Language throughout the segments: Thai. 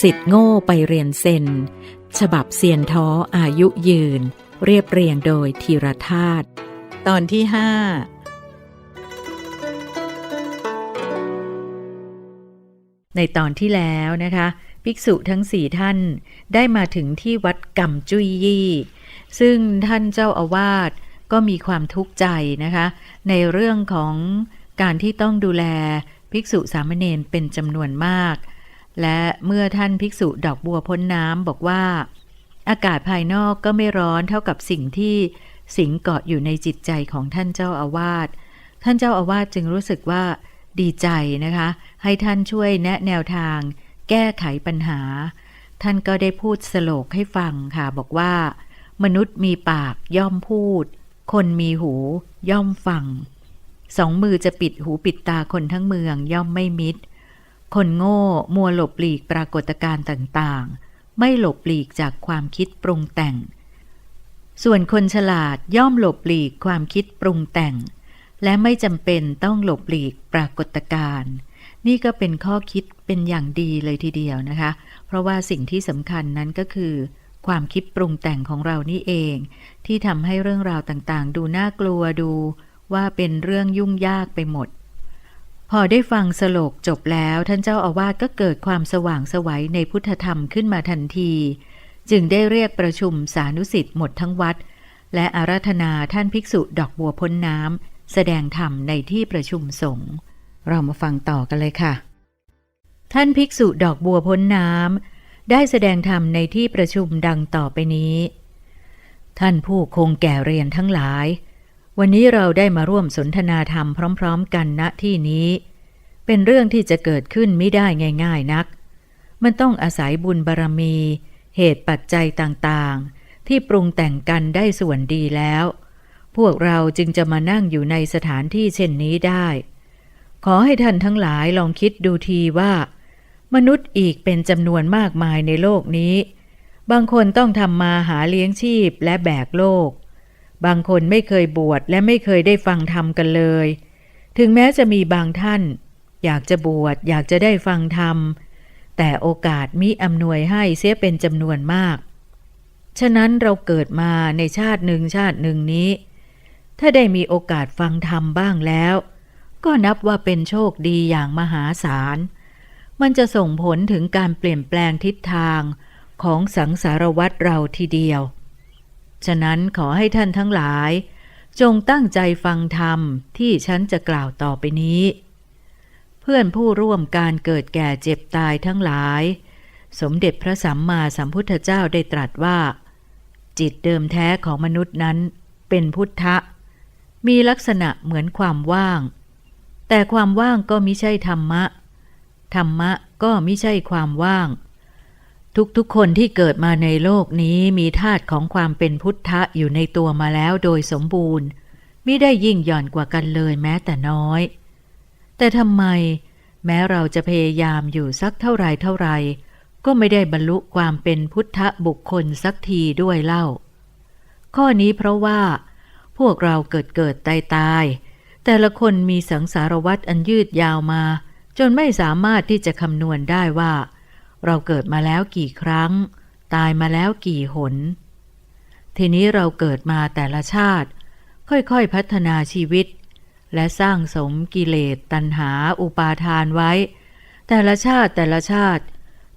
สิทธิ์โง่ไปเรียนเซน ฉบับเซียนท้ออายุยืน เรียบเรียงโดยธีรธาตุตอนที่ห้าในตอนที่แล้วนะคะ ภิกษุทั้งสี่ท่านได้มาถึงที่วัดกำจุยยี่ ซึ่งท่านเจ้าอาวาสก็มีความทุกข์ใจนะคะ ในเรื่องของการที่ต้องดูแลภิกษุสามเณรเป็นจำนวนมาก และเมื่อท่านภิกษุดอกบัวพ้นน้ำบอกว่า อากาศภายนอกก็ไม่ร้อนเท่ากับสิ่งที่สิงเกาะอยู่ในจิตใจของท่านเจ้าอาวาส ท่านเจ้าอาวาสจึงรู้สึกว่าดีใจนะคะ ให้ท่านช่วยแนะแนวทาง แก้ไขปัญหา ท่านก็ได้พูดสโลกให้ฟังค่ะ บอกว่า มนุษย์มีปากย่อมพูด คนมีหูย่อมฟัง สองมือจะปิดหูปิดตาคนทั้งเมืองย่อมไม่มิด คนโง่มัวหลบหลีกปรากฏการณ์ต่างๆ ไม่หลบหลีกจากความคิดปรุงแต่ง ส่วนคนฉลาดย่อมหลบหลีกความคิดปรุงแต่ง และไม่จำเป็นต้องหลบหลีกปรากฏการณ์นี่ก็เป็นข้อคิดเป็นอย่างดีเลยทีเดียวนะคะ เพราะว่าสิ่งที่สำคัญนั้นก็คือ ความคิดปรุงแต่งของเรานี่เอง ที่ทำให้เรื่องราวต่างๆ ดูน่ากลัวดูว่าเป็นเรื่องยุ่งยากไปหมด พอได้ฟังสโลกจบแล้วท่านเจ้าอาวาสก็เกิดความสว่างสวัยในพุทธธรรมขึ้นมาทันที จึงได้เรียกประชุมสานุสิทธิ์หมดทั้งวัด และอาราธนาท่านภิกษุดอกบัวพ้นน้ำแสดงธรรมในที่ประชุมสงฆ์เรามาฟังต่อกันเลยค่ะ ท่านภิกษุดอกบัวพ้นน้ำได้แสดงธรรมในที่ประชุมดังต่อไปนี้ ท่านผู้คงแก่เรียนทั้งหลาย วันนี้เราได้มาร่วมสนทนาธรรมพร้อม ๆ กันณที่นี้ เป็นเรื่องที่จะเกิดขึ้นไม่ได้ง่าย ๆนัก มันต้องอาศัยบุญบารรมี เหตุปัจจัยต่างๆ ที่ปรุงแต่งกันได้ส่วนดีแล้ว พวกเราจึงจะมานั่งอยู่ในสถานที่เช่นนี้ได้ ขอให้ท่านทั้งหลายลองคิดดูทีว่า มนุษย์อีกเป็นจำนวนมากมายในโลกนี้ บางคนต้องทำมาหาเลี้ยงชีพและแบกโลก บางคนไม่เคยบวชและไม่เคยได้ฟังธรรมกันเลย ถึงแม้จะมีบางท่าน อยากจะบวชอยากจะได้ฟังธรรม แต่โอกาสมิอำนวยให้เสียเป็นจำนวนมาก ฉะนั้นเราเกิดมาในชาติหนึ่งชาติหนึ่งนี้ ถ้าได้มีโอกาสฟังธรรมบ้างแล้ว ก็นับว่าเป็นโชคดีอย่างมหาศาล มันจะส่งผลถึงการเปลี่ยนแปลงทิศทางของสังสารวัตรเราทีเดียว ฉะนั้นขอให้ท่านทั้งหลาย จงตั้งใจฟังธรรมที่ฉันจะกล่าวต่อไปนี้ เพื่อนผู้ร่วมการเกิดแก่เจ็บตายทั้งหลาย สมเด็จพระสัมมาสัมพุทธเจ้าได้ตรัสว่า จิตเดิมแท้ของมนุษย์นั้นเป็นพุทธะ มีลักษณะเหมือนความว่าง แต่ความว่างก็มิใช่ธรรมะ ธรรมะก็มิใช่ความว่าง ทุกๆ คนที่เกิดมาในโลกนี้มีธาตุของความเป็นพุทธะอยู่ในตัวมาแล้วโดยสมบูรณ์มิได้ยิ่งหย่อนกว่ากันเลยแม้แต่น้อย แต่ทำไม แม้เราจะพยายามอยู่สักเท่าไรเท่าไร ก็ไม่ได้บรรลุความเป็นพุทธบุคคลสักทีด้วยเล่า ข้อนี้เพราะว่า พวกเราเกิดเกิดตายตาย แต่ละคนมีสังสารวัตรอันยืดยาวมา จนไม่สามารถที่จะคำนวณได้ว่า เราเกิดมาแล้วกี่ครั้ง ตายมาแล้วกี่หน ทีนี้เราเกิดมาแต่ละชาติ ค่อยๆพัฒนาชีวิต และสร้างสมกิเลสตัณหาอุปาทานไว้ แต่ละชาติแต่ละชาติ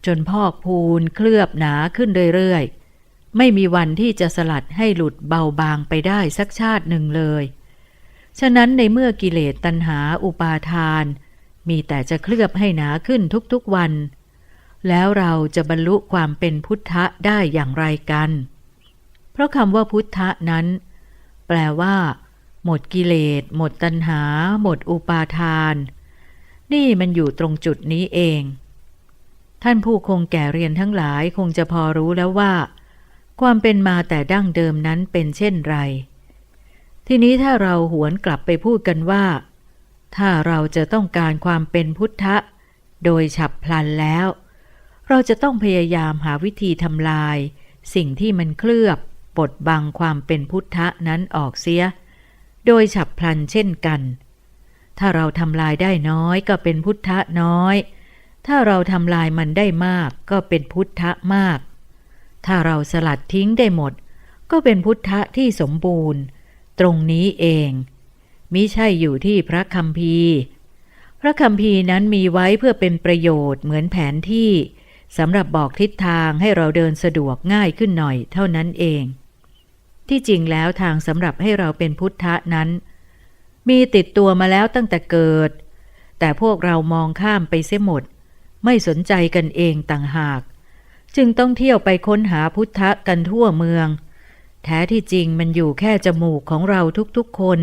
จนพอกพูนเคลือบหนาขึ้นเรื่อยๆ ไม่มีวันที่จะสลัดให้หลุดเบาบางไปได้สักชาติหนึ่งเลย ฉะนั้นในเมื่อกิเลสตัณหาอุปาทาน มีแต่จะเคลือบให้หนาขึ้นทุกๆวัน แล้วเราจะบรรลุความเป็นพุทธะได้อย่างไรกัน เพราะคำว่าพุทธะนั้น แปลว่า หมดกิเลส หมดตัณหา หมดอุปาทาน นี่มันอยู่ตรงจุดนี้เอง ท่านผู้คงแก่เรียนทั้งหลายคงจะพอรู้แล้วว่า ความเป็นมาแต่ดั้งเดิมนั้นเป็นเช่นไร ทีนี้ถ้าเราหวนกลับไปพูดกันว่า ถ้าเราจะต้องการความเป็นพุทธะ โดยฉับพลันแล้ว เราจะต้องพยายามหาวิธีทำลาย สิ่งที่มันเคลือบปดบังความเป็นพุทธะนั้นออกเสีย โดยฉับพลันเช่นกัน ถ้าเราทำลายได้น้อยก็เป็นพุทธะน้อย ถ้าเราทำลายมันได้มากก็เป็นพุทธะมาก ถ้าเราสลัดทิ้งได้หมด ก็เป็นพุทธะที่สมบูรณ์ ตรงนี้เองมิใช่อยู่ที่พระคัมภีร์พระคัมภีร์นั้นมีไว้เพื่อเป็นประโยชน์เหมือนแผนที่ สำหรับบอกทิศทางให้เราเดินสะดวกง่ายขึ้นหน่อยเท่านั้นเอง ที่จริงแล้วทางสำหรับให้เราเป็นพุทธะนั้น มีติดตัวมาแล้วตั้งแต่เกิด แต่พวกเรามองข้ามไปเสียหมด ไม่สนใจกันเองต่างหาก จึงต้องเที่ยวไปค้นหาพุทธะกันทั่วเมือง แท้ที่จริงมันอยู่แค่จมูกของเราทุกๆคน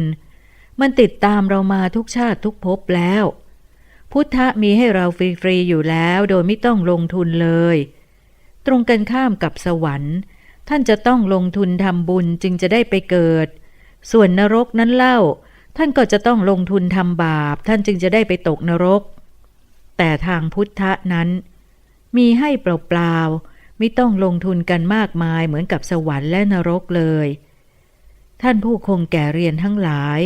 มันติดตามเรามาทุกชาติทุกภพแล้ว พุทธะมีให้เราฟรีๆอยู่แล้วโดยไม่ต้องลงทุนเลย ตรงกันข้ามกับสวรรค์ ท่านจะต้องลงทุนทำบุญจึงจะได้ไปเกิด ส่วนนรกนั้นเล่า ท่านก็จะต้องลงทุนทำบาป ท่านจึงจะได้ไปตกนรก แต่ทางพุทธะนั้น มีให้เปล่าๆไม่ต้องลงทุนกันมากมายเหมือนกับสวรรค์และนรกเลย ท่านผู้คงแก่เรียนทั้งหลาย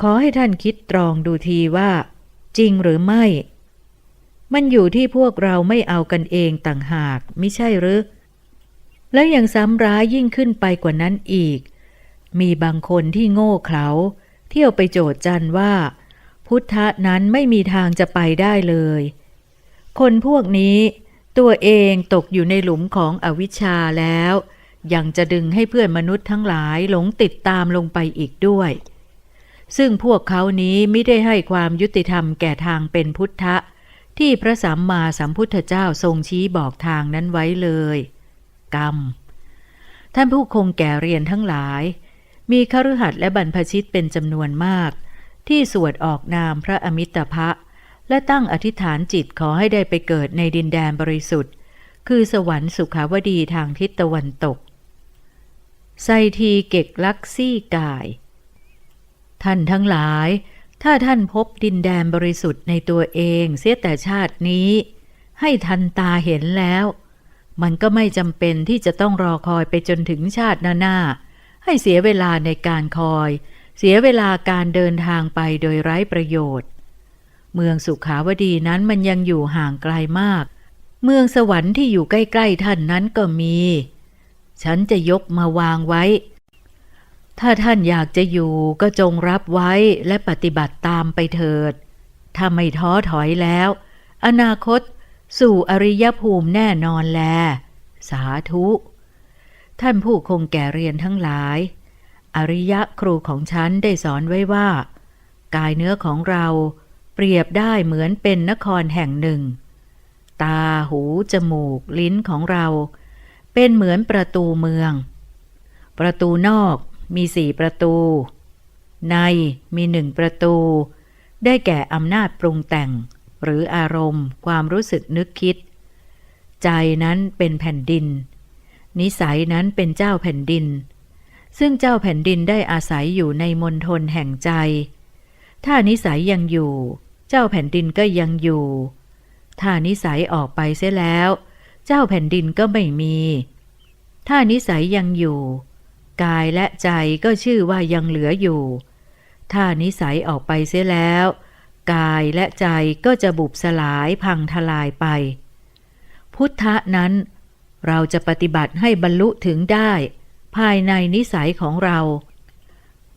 ขอให้ท่านคิดตรองดูทีว่า จริงหรือไม่ มันอยู่ที่พวกเราไม่เอากันเองต่างหากไม่ใช่หรือ แล้วยังซ้ำร้ายยิ่งขึ้นไปกว่านั้นอีก มีบางคนที่โง่เขลาเที่ยวไปโจทย์จันว่า พุทธะนั้นไม่มีทางจะไปได้เลย คนพวกนี้ตัวเองตกอยู่ในหลุมของอวิชชาแล้ว ยังจะดึงให้เพื่อนมนุษย์ทั้งหลายหลงติดตามลงไปอีกด้วย ซึ่งพวกเขานี้ไม่ได้ให้ความยุติธรรมแก่ทางเป็นพุทธะ ที่พระสัมมาสัมพุทธเจ้าทรงชี้บอกทางนั้นไว้เลย กรรม ท่านผู้คงแก่เรียนทั้งหลาย มีคฤหัสถ์และบรรพชิตเป็นจำนวนมาก ที่สวดออกนามพระอมิตภะและตั้งอธิษฐานจิตขอให้ได้ไปเกิดในดินแดนบริสุทธิ์ คือสวรรค์สุขาวดีทางทิศตะวันตกไซทีเก็กลักซี่กาย ท่านทั้งหลาย ถ้าท่านพบดินแดนบริสุทธิ์ในตัวเองเสียแต่ชาตินี้ ให้ทันตาเห็นแล้ว มันก็ไม่จำเป็นที่จะต้องรอคอยไปจนถึงชาติหน้าๆให้เสียเวลาในการคอย เสียเวลาการเดินทางไปโดยไร้ประโยชน์ เมืองสุขาวดีนั้นมันยังอยู่ห่างไกลมาก เมืองสวรรค์ที่อยู่ใกล้ๆท่านนั้นก็มี ฉันจะยกมาวางไว้ ถ้าท่านอยากจะอยู่ก็จงรับไว้และปฏิบัติตามไปเถิด ถ้าไม่ท้อถอยแล้ว อนาคตสู่อริยภูมิแน่นอนแล สาธุ ท่านผู้คงแก่เรียนทั้งหลาย อริยะครูของฉันได้สอนไว้ว่า กายเนื้อของเราเปรียบได้เหมือนเป็นนครแห่งหนึ่ง ตา หู จมูก ลิ้นของเรา เป็นเหมือนประตูเมือง ประตูนอก มีสี่ประตู ในมีหนึ่งประตู ได้แก่อำนาจปรุงแต่ง หรืออารมณ์ ความรู้สึกนึกคิด ใจนั้นเป็นแผ่นดิน นิสัยนั้นเป็นเจ้าแผ่นดิน ซึ่งเจ้าแผ่นดินได้อาศัยอยู่ในมณฑลแห่งใจ ถ้านิสัยยังอยู่ เจ้าแผ่นดินก็ยังอยู่ ถ้านิสัยออกไปเสียแล้ว เจ้าแผ่นดินก็ไม่มี ถ้านิสัยยังอยู่ กายและใจก็ชื่อว่ายังเหลืออยู่ ถ้านิสัยออกไปเสียแล้ว กายและใจก็จะบุบสลายพังทลายไป พุทธะนั้น เราจะปฏิบัติให้บรรลุถึงได้ ภายในนิสัยของเรา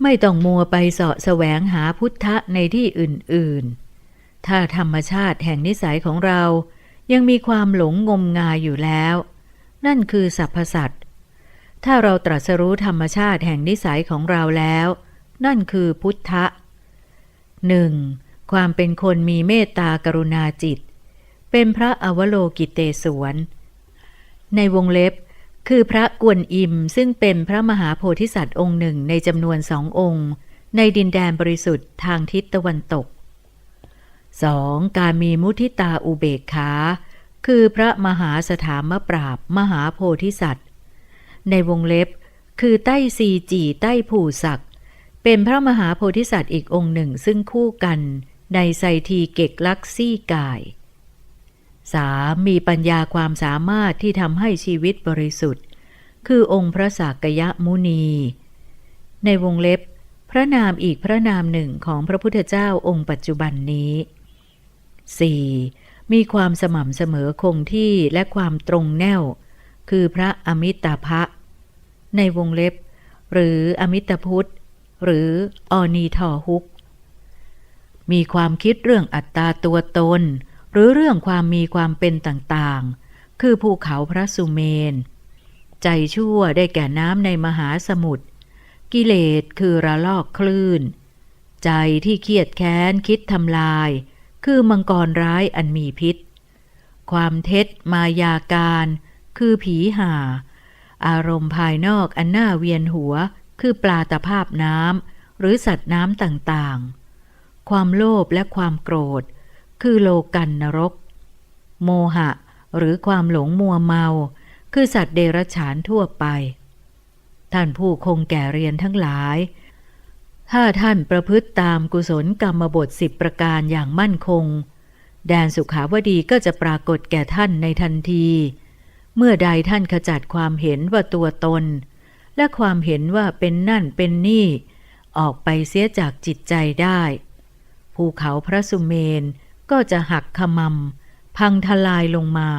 ไม่ต้องมัวไปเสาะแสวงหาพุทธะในที่อื่นๆ ถ้าธรรมชาติแห่งนิสัยของเรายังมีความหลงงมงายอยู่แล้ว นั่นคือสรรพสัตว์ ถ้าเราตรัสรู้ธรรมชาติแห่งนิสัยของเราแล้ว นั่นคือพุทธะหนึ่งความเป็นคนมีเมตตากรุณาจิต เป็นพระอวโลกิเตศวรในวงเล็บ คือพระกวนอิมซึ่งเป็นพระมหาโพธิสัตว์องค์หนึ่งในจำนวนสององค์ ในดินแดนบริสุทธิ์ทางทิศตะวันตก 2. การมีมุทิตาอุเบกขา คือพระมหาสถามปราบมหาโพธิสัตว์ ในวงเล็บ คือใต้ซีจีใต้ผูศักเป็นพระมหาโพธิสัตว์อีกองค์หนึ่งซึ่งคู่กันในไซทีเกกลักซี่กาย 3. มีปัญญาความสามารถที่ทำให้ชีวิตบริสุทธิ์ คือองค์พระสากยมุนี ในวงเล็บ พระนามอีกพระนามหนึ่งของพระพุทธเจ้าองค์ปัจจุบันนี้ 4. มีความสม่ำเสมอคงที่และความตรงแน่ว คือพระอมิตาภะในวงเล็บ หรืออมิตพุทธ หรือออนีทอฮุก มีความคิดเรื่องอัตตาตัวตน หรือเรื่องความมีความเป็นต่างๆ คือภูเขาพระสุเมน ใจชั่วได้แก่น้ำในมหาสมุทรกิเลสคือระลอกคลื่น ใจที่เครียดแค้นคิดทำลาย คือมังกรร้ายอันมีพิษ ความเท็จมายาการ คือผีห่า อารมณ์ภายนอกอันน่าเวียนหัว คือปลาตะภาพน้ำหรือสัตว์น้ำต่างๆ ความโลภและความโกรธ คือโลกันนรก โมหะ หรือความหลงมัวเมา คือสัตว์เดรัจฉานทั่วไป ท่านผู้คงแก่เรียนทั้งหลายถ้าท่านประพฤติตามกุศลกรรมบทสิบประการอย่างมั่นคง แดนสุขาวดีก็จะปรากฏแก่ท่านในทันที เมื่อใดท่านขจัดความเห็นว่าตัวตน และความเห็นว่าเป็นนั่นเป็นนี่ ออกไปเสียจากจิตใจได้ ภูเขาพระสุเมนก็จะหักขมำพังทลายลงมา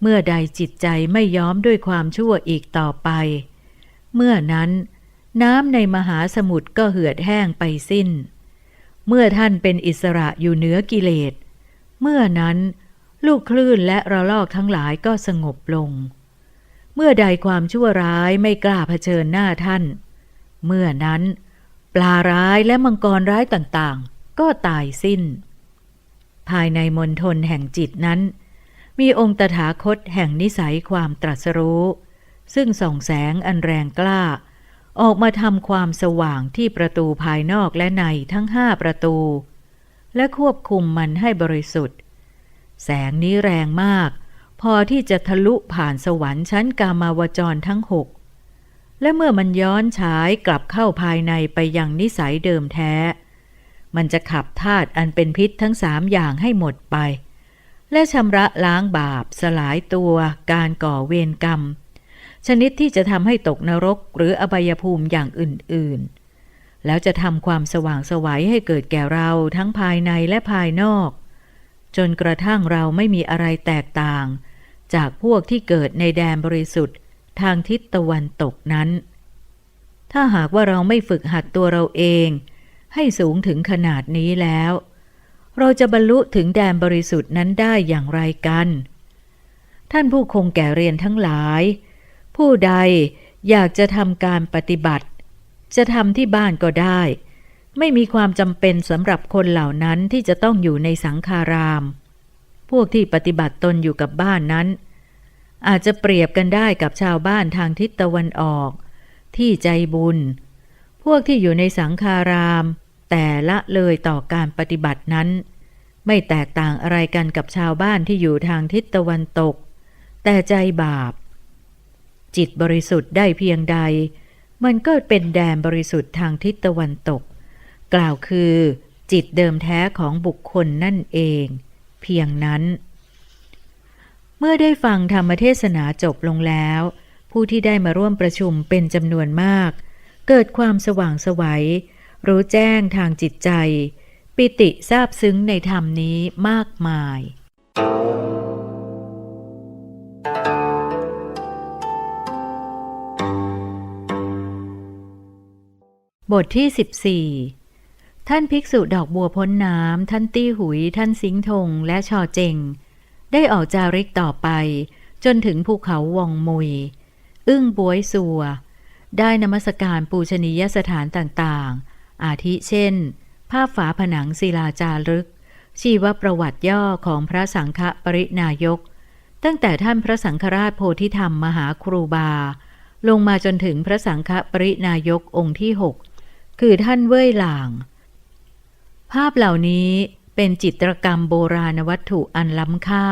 เมื่อใดจิตใจไม่ย้อมด้วยความชั่วอีกต่อไป เมื่อนั้น น้ำในมหาสมุทรก็เหือดแห้งไปสิ้น เมื่อท่านเป็นอิสระอยู่เหนือกิเลส เมื่อนั้น ลูกคลื่นและระลอกทั้งหลายก็สงบลง เมื่อใดความชั่วร้ายไม่กล้าเผชิญหน้าท่าน เมื่อนั้น ปลาร้ายและมังกรร้ายต่างๆ ก็ตายสิ้น ภายในมณฑลแห่งจิตนั้น มีองค์ตถาคตแห่งนิสัยความตรัสรู้ ซึ่งส่องแสงอันแรงกล้า ออกมาทำความสว่างที่ประตูภายนอกและในทั้งห้าประตู และควบคุมมันให้บริสุทธิ์ แสงนี้แรงมาก พอที่จะทะลุผ่านสวรรค์ชั้นกามาวจรทั้งหกและเมื่อมันย้อนฉายกลับเข้าภายในไปยังนิสัยเดิมแท้ มันจะขับธาตุอันเป็นพิษทั้งสามอย่างให้หมดไป และชำระล้างบาปสลายตัวการก่อเวรกรรม ชนิดที่จะทำให้ตกนรกหรืออบายภูมิอย่างอื่น ๆ แล้วจะทำความสว่างสวัยให้เกิดแก่เราทั้งภายในและภายนอก จนกระทั่งเราไม่มีอะไรแตกต่าง จากพวกที่เกิดในแดนบริสุทธิ์ทางทิศตะวันตกนั้น ถ้าหากว่าเราไม่ฝึกหัดตัวเราเอง ให้สูงถึงขนาดนี้แล้ว เราจะบรรลุถึงแดนบริสุทธิ์นั้นได้อย่างไรกัน ท่านผู้คงแก่เรียนทั้งหลาย ผู้ใดอยากจะทำการปฏิบัติ จะทำที่บ้านก็ได้ ไม่มีความจำเป็นสำหรับคนเหล่านั้นที่จะต้องอยู่ในสังฆาราม พวกที่ปฏิบัติตนอยู่กับบ้านนั้น อาจจะเปรียบกันได้กับชาวบ้านทางทิศตะวันออก ที่ใจบุญ พวกที่อยู่ในสังฆาราม แต่ละเลยต่อการปฏิบัตินั้น ไม่แตกต่างอะไรกันกับชาวบ้านที่อยู่ทางทิศตะวันตก แต่ใจบาป จิตบริสุทธิ์ได้เพียงใด มันก็เป็นแดนบริสุทธิ์ทางทิศตะวันตก กล่าวคือ จิตเดิมแท้ของบุคคลนั่นเอง เพียงนั้น เมื่อได้ฟังธรรมเทศนาจบลงแล้ว ผู้ที่ได้มาร่วมประชุมเป็นจำนวนมาก เกิดความสว่างสวัย รู้แจ้งทางจิตใจ ปิติซาบซึ้งในธรรมนี้มากมาย บทที่ 14 ท่านภิกษุดอกบัวพ้นน้ำ ท่านตี้หุย ท่านสิงห์ธงและชอเจง ได้ออกจาริกต่อไป จนถึงภูเขาวองมุย อึ้งบวยสัว ได้นมัสการปูชนียสถานต่างๆ อาทิเช่น ภาพฝาผนังศิลาจารึก ชีวประวัติย่อของพระสังฆปรินายก ตั้งแต่ท่านพระสังฆราชโพธิธรรมมหาครูบา ลงมาจนถึงพระสังฆปรินายกองค์ที่หกคือท่านเว่ยหลาง ภาพเหล่านี้เป็นจิตรกรรมโบราณวัตถุอันล้ำค่า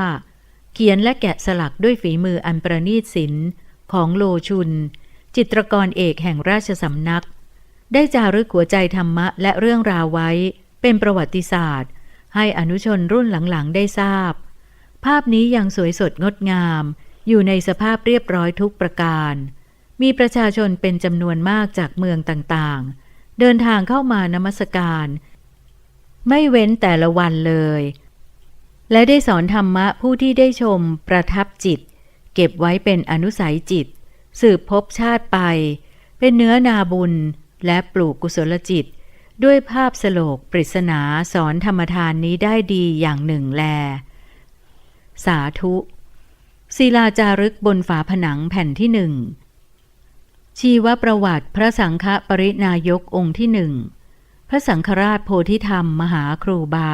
เขียนและแกะสลักด้วยฝีมืออันประณีตศิลป์ของโลชุน จิตรกรเอกแห่งราชสำนัก ได้จารึกหัวใจธรรมะและเรื่องราวไว้เป็นประวัติศาสตร์ ให้อนุชนรุ่นหลังๆ ได้ทราบ ภาพนี้ยังสวยสดงดงาม อยู่ในสภาพเรียบร้อยทุกประการ มีประชาชนเป็นจำนวนมากจากเมืองต่างๆ เดินทางเข้ามานมัสการ ไม่เว้นแต่ละวันเลย และได้สอนธรรมะผู้ที่ได้ชมประทับจิต เก็บไว้เป็นอนุสัยจิต สืบพบชาติไป เป็นเนื้อนาบุญและปลูกกุศลจิต ด้วยภาพสโลกปริศนาสอนธรรมทานนี้ได้ดีอย่างหนึ่งแล สาธุศิลาจารึกบนฝาผนังแผ่นที่หนึ่งชีวประวัติพระสังฆปรินายกองค์ที่หนึ่ง ระสังฆราชโพธิธรรมมหาครูบา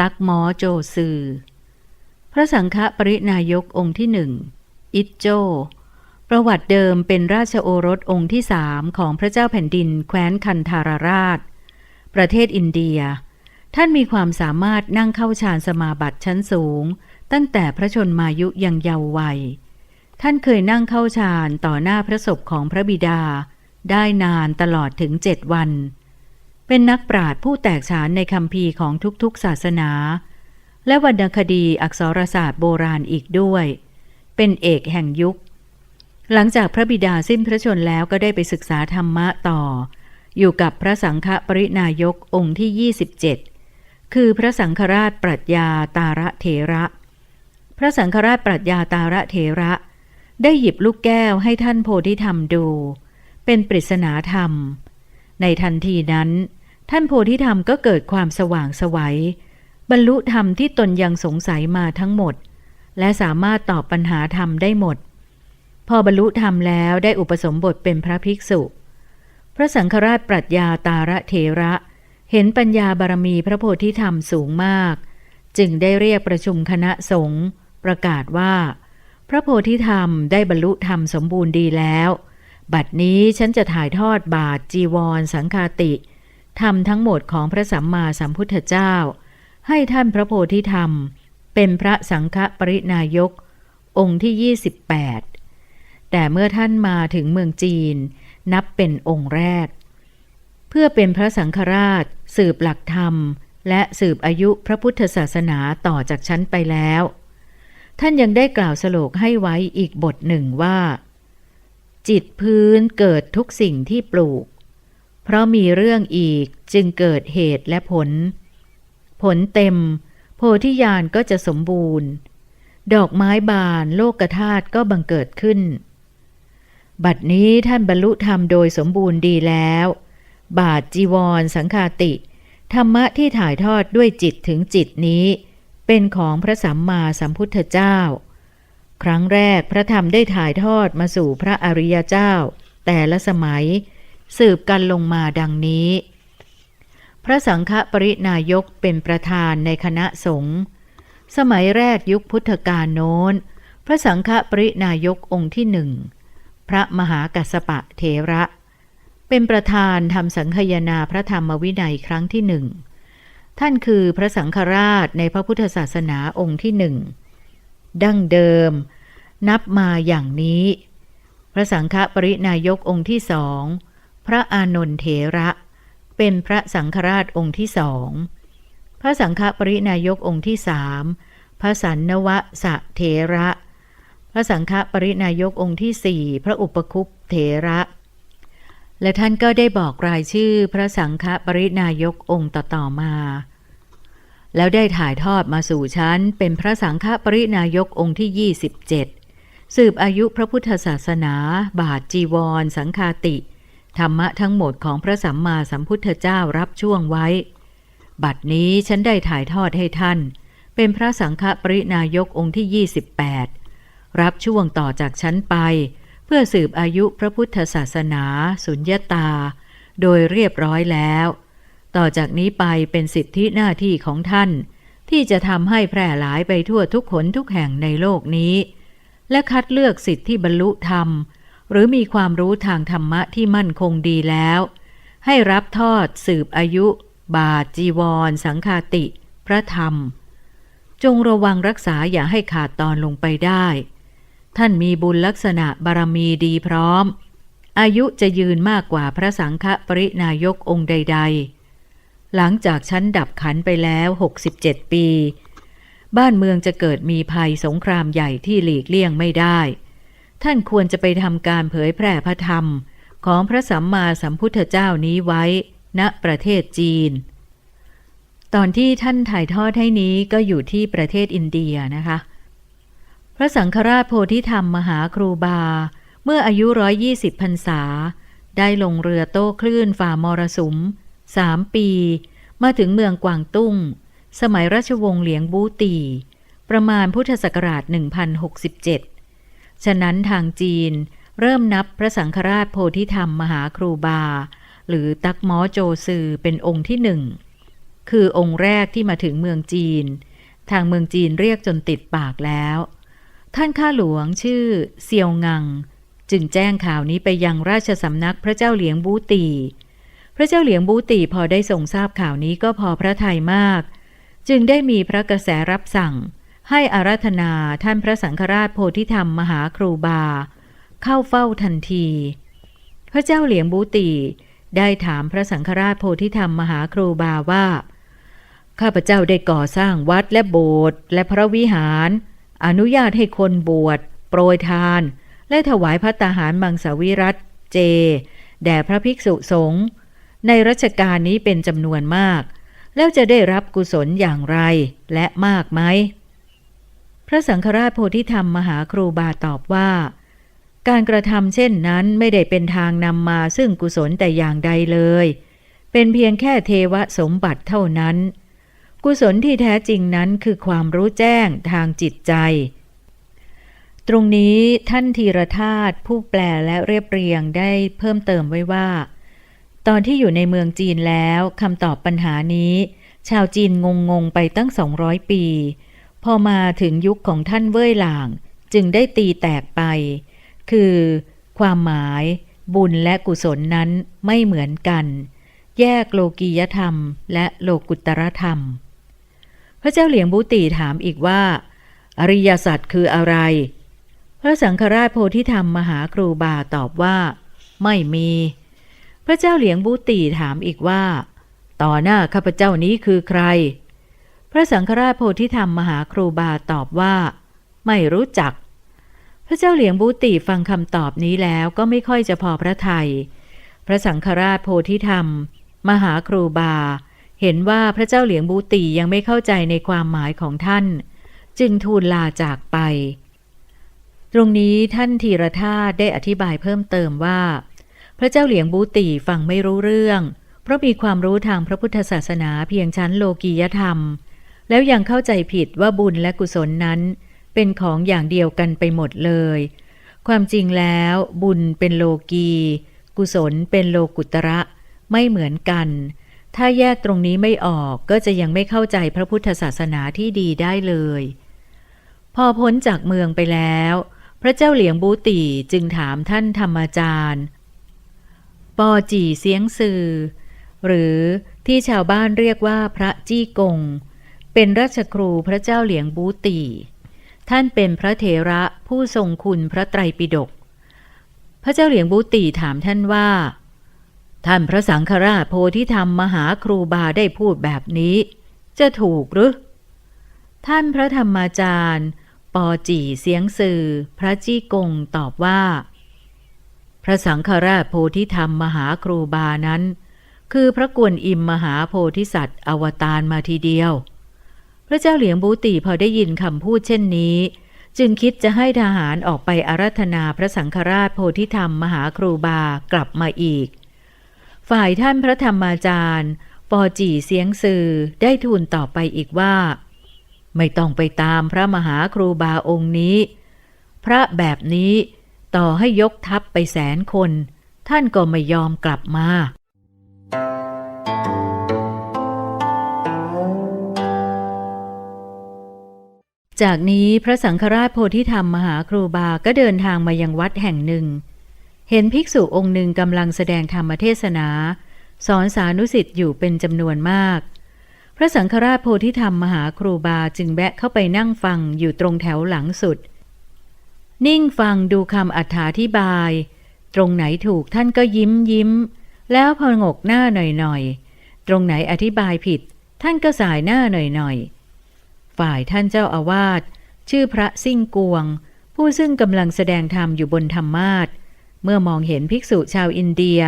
ตักหมอโจซือ พระสังฆปรินายกองค์ที่หนึ่งอิจโจ ประวัติเดิมเป็นราชโอรสองค์ที่สามของพระเจ้าแผ่นดินแคว้นคันธาราราช ประเทศอินเดีย ท่านมีความสามารถนั่งเข้าฌานสมาบัติชั้นสูง ตั้งแต่พระชนมายุยังเยาว์วัย ท่านเคยนั่งเข้าฌานต่อหน้าพระศพของพระบิดา ได้นานตลอดถึงเจ็ดวัน เป็นนักปราชญ์ผู้แตกฉานในคำพีของทุกๆศาสนา และวรรณคดีอักษรศาสตร์โบราณอีกด้วย เป็นเอกแห่งยุค หลังจากพระบิดาสิ้นพระชนแล้วก็ได้ไปศึกษาธรรมะต่อ อยู่กับพระสังฆปรินายกองค์ที่ 27 คือพระสังฆราชปรัชญาตาระเถระ พระสังฆราชปรัชญาตาระเถระ ได้หยิบลูกแก้วให้ท่านโพธิธรรมดู เป็นปริศนาธรรม ในทันทีนั้น ท่านโพธิธรรมก็เกิดความสว่างสวัย บรรลุธรรมที่ตนยังสงสัยมาทั้งหมด และสามารถตอบปัญหาธรรมได้หมด พอบรรลุธรรมแล้วได้อุปสมบทเป็นพระภิกษุ พระสังฆราชปรัชญาตาระเถระ เห็นปัญญาบารมีพระโพธิธรรมสูงมาก จึงได้เรียกประชุมคณะสงฆ์ประกาศว่า พระโพธิธรรมได้บรรลุธรรมสมบูรณ์ดีแล้ว บัดนี้ฉันจะถ่ายทอดบาทจีวร สังฆาติธรรมทั้งหมดของพระสัมมาสัมพุทธเจ้า ให้ท่านพระโพธิธรรม เป็นพระสังฆปรินายก องค์ที่ 28 แต่เมื่อท่านมาถึงเมืองจีน นับเป็นองค์แรก เพื่อเป็นพระสังฆราช สืบหลักธรรม และสืบอายุพระพุทธศาสนาต่อจากชั้นไปแล้ว ท่านยังได้กล่าวสโลกให้ไว้อีกบทหนึ่งว่า จิตพื้นเกิดทุกสิ่งที่ปลูก เพราะมีเรื่องอีกจึงเกิดเหตุและผล ผลเต็ม โพธิญาณก็จะสมบูรณ์ ดอกไม้บานโลกธาตุก็บังเกิดขึ้น บัดนี้ท่านบรรลุธรรมโดยสมบูรณ์ดีแล้ว บาทจีวรสังฆาติ ธรรมะที่ถ่ายทอดด้วยจิตถึงจิตนี้ เป็นของพระสัมมาสัมพุทธเจ้า ครั้งแรกพระธรรมได้ถ่ายทอดมาสู่พระอริยเจ้า แต่ละสมัย สืบกันลงมาดังนี้ พระสังฆปรินายกเป็นประธานในคณะสงฆ์สมัยแรกยุคพุทธกาลโน้น พระสังฆปรินายกองค์ที่หนึ่งพระมหากัสสปะเถระ เป็นประธานทำสังคยนาพระธรรมวินัยครั้งที่หนึ่งท่านคือพระสังฆราชในพระพุทธศาสนาองค์ที่หนึ่ง ดั้งเดิม นับมาอย่างนี้ พระสังฆปรินายกองค์ที่สอง พระอานนทเถระ เป็นพระสังฆราชองค์ที่สอง พระสังฆปรินายกองค์ที่สามพระสันนวสะเถระ พระสังฆปรินายกองค์ที่สี่พระอุปคุปเถระ และท่านก็ได้บอกรายชื่อพระสังฆปรินายกองค์ต่อๆมา แล้วได้ถ่ายทอดมาสู่ชั้นเป็นพระสังฆปรินายกองค์ที่ 27 สืบอายุพระพุทธศาสนา บาทจีวร สังฆาติ ธรรมะทั้งหมดของพระสัมมาสัมพุทธเจ้ารับช่วงไว้ บัดนี้ฉันได้ถ่ายทอดให้ท่าน เป็นพระสังฆปรินายกองค์ที่ 28 รับช่วงต่อจากฉันไป เพื่อสืบอายุพระพุทธศาสนา สุญญตา โดยเรียบร้อยแล้ว ต่อจากนี้ไปเป็นสิทธิหน้าที่ของท่าน ที่จะทำให้แพร่หลายไปทั่วทุกขนทุกแห่งในโลกนี้ และคัดเลือกสิทธิที่บรรลุธรรม หรือมีความรู้ทางธรรมะที่มั่นคงดีแล้ว ให้รับทอดสืบอายุ บาทจีวร สังฆาติ พระธรรม จงระวังรักษาอย่าให้ขาดตอนลงไปได้ ท่านมีบุญลักษณะบารมีดีพร้อม อายุจะยืนมากกว่าพระสังฆปรินายกองค์ใด ๆ หลังจากชั้นดับขันไปแล้ว 67 ปี บ้านเมืองจะเกิดมีภัยสงครามใหญ่ที่หลีกเลี่ยงไม่ได้ ท่านควรจะไปทำการเผยแพร่พระธรรมของพระสัมมาสัมพุทธเจ้านี้ไว้ ณประเทศจีน ตอนที่ท่านถ่ายทอดให้นี้ก็อยู่ที่ประเทศอินเดียนะคะ พระสังฆราชโพธิธรรมมหาครูบา เมื่ออายุร้อยยี่สิบพรรษา ได้ลงเรือโต้คลื่นฝ่ามรสุม สามปี มาถึงเมืองกวางตุ้ง สมัยราชวงศ์เหลียงบูตี ประมาณพุทธศักราช 1067 ฉะนั้นทางจีนเริ่มนับพระสังฆราชโพธิธรรมมหาครูบา หรือตักม้อโจซือเป็นองค์ที่หนึ่ง คือองค์แรกที่มาถึงเมืองจีน ทางเมืองจีนเรียกจนติดปากแล้ว ท่านข้าหลวงชื่อเซียวงัง จึงแจ้งข่าวนี้ไปยังราชสำนักพระเจ้าเหลียงบูตี พระเจ้าเหลียงบูตีพอได้ทรงทราบข่าวนี้ก็พอพระทัยมาก จึงได้มีพระกระแสรับสั่ง ให้อาราธนาท่านพระสังฆราชโพธิธรรมมหาครูบา เข้าเฝ้าทันที พระเจ้าเหลียงบูตีได้ถามพระสังฆราชโพธิธรรมมหาครูบาว่า ข้าพเจ้าได้ก่อสร้างวัดและโบสถ์และพระวิหาร อนุญาตให้คนบวชโปรยทาน และถวายพระตาหารมังสวิรัตเจ แด่พระภิกษุสงฆ์ ในรัชกาลนี้เป็นจำนวนมาก แล้วจะได้รับกุศลอย่างไรและมากไหม พระสังฆราชโพธิธรรมมหาครูบาตอบว่า การกระทำเช่นนั้นไม่ได้เป็นทางนำมาซึ่งกุศลแต่อย่างใดเลย เป็นเพียงแค่เทวสมบัติเท่านั้น กุศลที่แท้จริงนั้นคือความรู้แจ้งทางจิตใจตรงนี้ท่านธีรธาตุผู้แปลและเรียบเรียงได้เพิ่มเติมไว้ว่า ตอนที่อยู่ในเมืองจีนแล้วคำตอบปัญหานี้ ชาวจีนงงงๆไปตั้ง 200 ปี พอมาถึงยุคของท่านเว่ยหลาง จึงได้ตีแตกไป คือ ความหมาย บุญและกุศลนั้นไม่เหมือนกัน แยกโลกียธรรม และโลกุตตรธรรม พระเจ้าเหลียงบุตีถามอีกว่า อริยสัจคืออะไร พระสังฆราชโพธิธรรมมหาครูบาตอบว่า ไม่มี พระเจ้าเหลียงบุตีถามอีกว่า ต่อหน้าข้าพเจ้านี้คือใคร พระสังฆราชโพธิธรรมมหาครูบาตอบว่า ไม่รู้จัก พระเจ้าเหลียงบุตีฟังคำตอบนี้แล้วก็ไม่ค่อยจะพอพระทยัยพระสังฆราชโพธิธรรม มหาครูบา เห็นว่าพระเจ้าเหลียงบูตียังไม่เข้าใจในความหมายของท่าน จึงทูลลาจากไป ตรงนี้ท่านธีรธาได้อธิบายเพิ่มเติมว่า พระเจ้าเหลียงบูตีฟังไม่รู้เรื่อง เพราะมีความรู้ทางพระพุทธศาสนาเพียงชั้นโลกียธรรม แล้วยังเข้าใจผิดว่าบุญและกุศลนั้น เป็นของอย่างเดียวกันไปหมดเลย ความจริงแล้วบุญเป็นโลกี กุศลเป็นโลกุตระ ไม่เหมือนกัน ถ้าแยกตรงนี้ไม่ออกก็จะยังไม่เข้าใจพระพุทธศาสนาที่ดีได้เลย พอพ้นจากเมืองไปแล้ว พระเจ้าเหลียงบูตีจึงถามท่านธรรมาจารย์ ปอจีเสียงซื่อ หรือที่ชาวบ้านเรียกว่าพระจี้กง เป็นราชครูพระเจ้าเหลียงบูตี ท่านเป็นพระเถระผู้ทรงคุณพระไตรปิฎก พระเจ้าเหลียงบูตีถามท่านว่า ท่านพระสังฆราชโพธิธรรมมหาครูบาได้พูดแบบนี้ จะถูกหรือ ท่านพระธรรมาจารย์ ปอจีเสียงสื่อ พระจี้กงตอบว่า พระสังฆราชโพธิธรรมมหาครูบานั้น คือพระกวนอิมมหาโพธิสัตว์อวตารมาทีเดียว พระเจ้าเหลียงบูตีพอได้ยินคำพูดเช่นนี้ จึงคิดจะให้ทหารออกไปอารัธนาพระสังฆราชโพธิธรรมมหาครูบากลับมาอีก ฝ่ายท่านพระธรรมาจารย์ปอจีเสียงสื่อได้ทูลต่อไปอีกว่า ไม่ต้องไปตามพระมหาครูบาองค์นี้ พระแบบนี้ ต่อให้ยกทัพไปแสนคน ท่านก็ไม่ยอมกลับมาจากนี้พระสังฆราชโพธิธรรมมหาครูบาก็เดินทางมายังวัดแห่งหนึ่ง เห็นภิกษุองค์หนึ่งกำลังแสดงธรรมเทศนา สอนสานุสิทธิ์อยู่เป็นจำนวนมาก พระสังฆราชโพธิธรรมมหาครูบาจึงแวะเข้าไปนั่งฟังอยู่ตรงแถวหลังสุด นิ่งฟังดูคำอธิบาย ตรงไหนถูกท่านก็ยิ้มยิ้ม แล้วพองกหน้าหน่อยๆ ตรงไหนอธิบายผิด ท่านก็สายหน้าหน่อยๆ ฝ่ายท่านเจ้าอาวาสชื่อพระซิ่งกวง ผู้ซึ่งกำลังแสดงธรรมอยู่บนธรรมาทเมื่อมองเห็นภิกษุชาวอินเดีย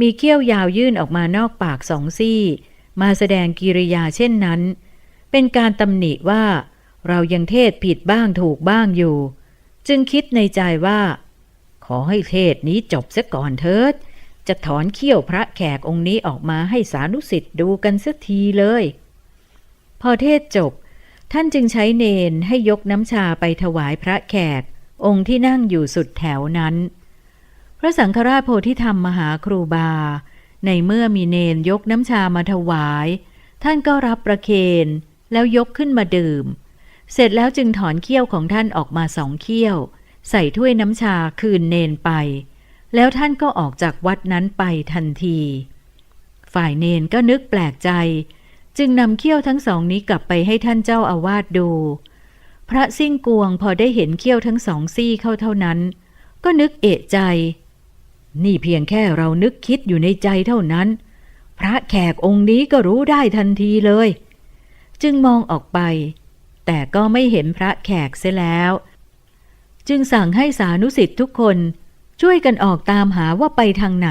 มีเขี้ยวยาวยื่นออกมานอกปากสองซี่ มาแสดงกิริยาเช่นนั้น เป็นการตำหนิว่าเรายังเทศผิดบ้างถูกบ้างอยู่ จึงคิดในใจว่า ขอให้เทศนี้จบซะก่อนเถิด จะถอนเขี้ยวพระแขกองค์นี้ออกมาให้สานุสิทธิ์ดูกันสักทีเลย พอเทศจบ ท่านจึงใช้เนนให้ยกน้ำชาไปถวายพระแขก องค์ที่นั่งอยู่สุดแถวนั้น พระสังฆราชโพธิธรรมมหาครูบา ในเมื่อมีเนนยกน้ำชามาถวาย ท่านก็รับประเคนแล้วยกขึ้นมาดื่ม เสร็จแล้วจึงถอนเขี้ยวของท่านออกมาสองเขี้ยว ใส่ถ้วยน้ำชาคืนเนนไป แล้วท่านก็ออกจากวัดนั้นไปทันที ฝ่ายเนนก็นึกแปลกใจ จึงนำเขี้ยวทั้งสองนี้กลับไปให้ท่านเจ้าอาวาสดู พระซิ่งกวงพอได้เห็นเขี้ยวทั้งสองซี่เข้าเท่านั้น ก็นึกเอะใจ นี่เพียงแค่เรานึกคิดอยู่ในใจเท่านั้น พระแขกองค์นี้ก็รู้ได้ทันทีเลย จึงมองออกไป แต่ก็ไม่เห็นพระแขกเสียแล้ว จึงสั่งให้สานุสิทธิ์ทุกคนช่วยกันออกตามหาว่าไปทางไหน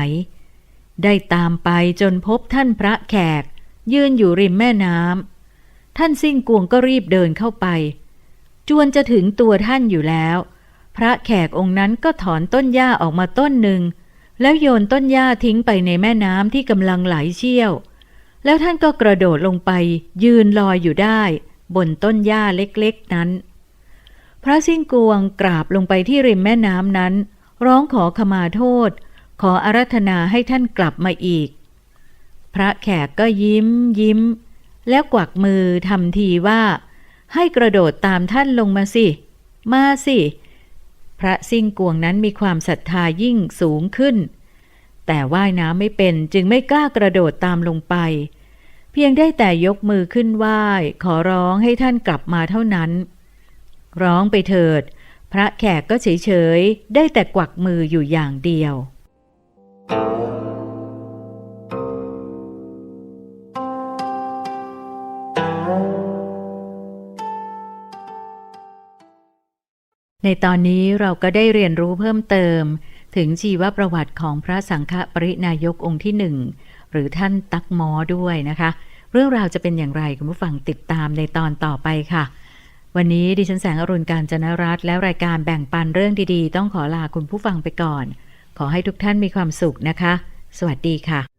ได้ตามไปจนพบท่านพระแขก ยืนอยู่ริมแม่น้ำท่านซิ่งกวงก็รีบเดินเข้าไป จวนจะถึงตัวท่านอยู่แล้ว พระแขกองค์นั้นก็ถอนต้นหญ้าออกมาต้นหนึ่ง แล้วโยนต้นหญ้าทิ้งไปในแม่น้ำที่กำลังไหลเชี่ยว แล้วท่านก็กระโดดลงไปยืนลอยอยู่ได้ บนต้นหญ้าเล็กๆนั้น พระซิงกวงกราบลงไปที่ริมแม่น้ำนั้น ร้องขอขมาโทษ ขออารัธนาให้ท่านกลับมาอีก พระแขกก็ยิ้มยิ้ม แล้วกวักมือทำทีว่า ให้กระโดดตามท่านลงมาสิ มาสิ พระซิ่งกวงนั้นมีความศรัทธายิ่งสูงขึ้น แต่ว่ายน้ำไม่เป็นจึงไม่กล้ากระโดดตามลงไป เพียงได้แต่ยกมือขึ้นไหว้ ขอร้องให้ท่านกลับมาเท่านั้น ร้องไปเถิด พระแขกก็เฉยๆ ได้แต่กวักมืออยู่อย่างเดียว ในตอนนี้เราก็ได้เรียนรู้เพิ่มเติม ถึงชีวประวัติของพระสังฆปรินายกองค์ที่หนึ่ง หรือท่านตักหมอด้วยนะคะ เรื่องราวจะเป็นอย่างไรคุณผู้ฟังติดตามในตอนต่อไปค่ะ วันนี้ดิฉันแสงอรุณการจนรัตและรายการแบ่งปันเรื่องดีๆ ต้องขอลาคุณผู้ฟังไปก่อน ขอให้ทุกท่านมีความสุขนะคะ สวัสดีค่ะ